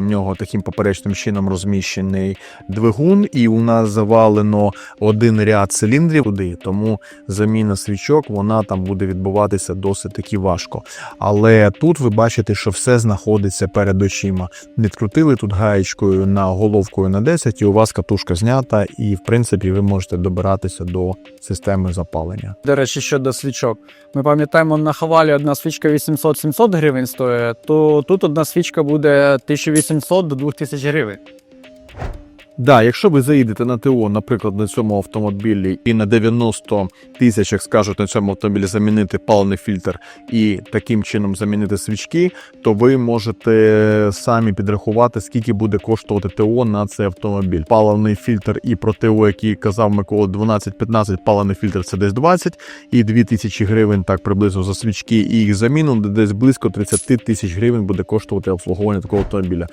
В нього таким поперечним чином розміщений двигун, і у нас завалено один ряд циліндрів туди, тому заміна свічок вона там буде відбуватися досить таки важко. Але тут ви бачите, що все знаходиться перед очима. Відкрутили тут гаєчкою на головкою на 10, і у вас катушка знята, і в принципі ви можете добиратися до системи запалення. До речі, щодо свічок. Ми пам'ятаємо, на хавалі одна свічка 800-700 гривень стоїть, то тут одна свічка буде 1800 до 2000 гривень. Да, якщо ви заїдете на ТО, наприклад, на цьому автомобілі, і на 90 тисячах скажуть на цьому автомобілі замінити паливний фільтр і таким чином замінити свічки, то ви можете самі підрахувати, скільки буде коштувати ТО на цей автомобіль. Паливний фільтр і про ТО, який казав Микола, 12-15, паливний фільтр це десь 20, і 2000 гривень так приблизно за свічки і їх заміну, де десь близько 30 тисяч гривень буде коштувати обслуговування такого автомобіля.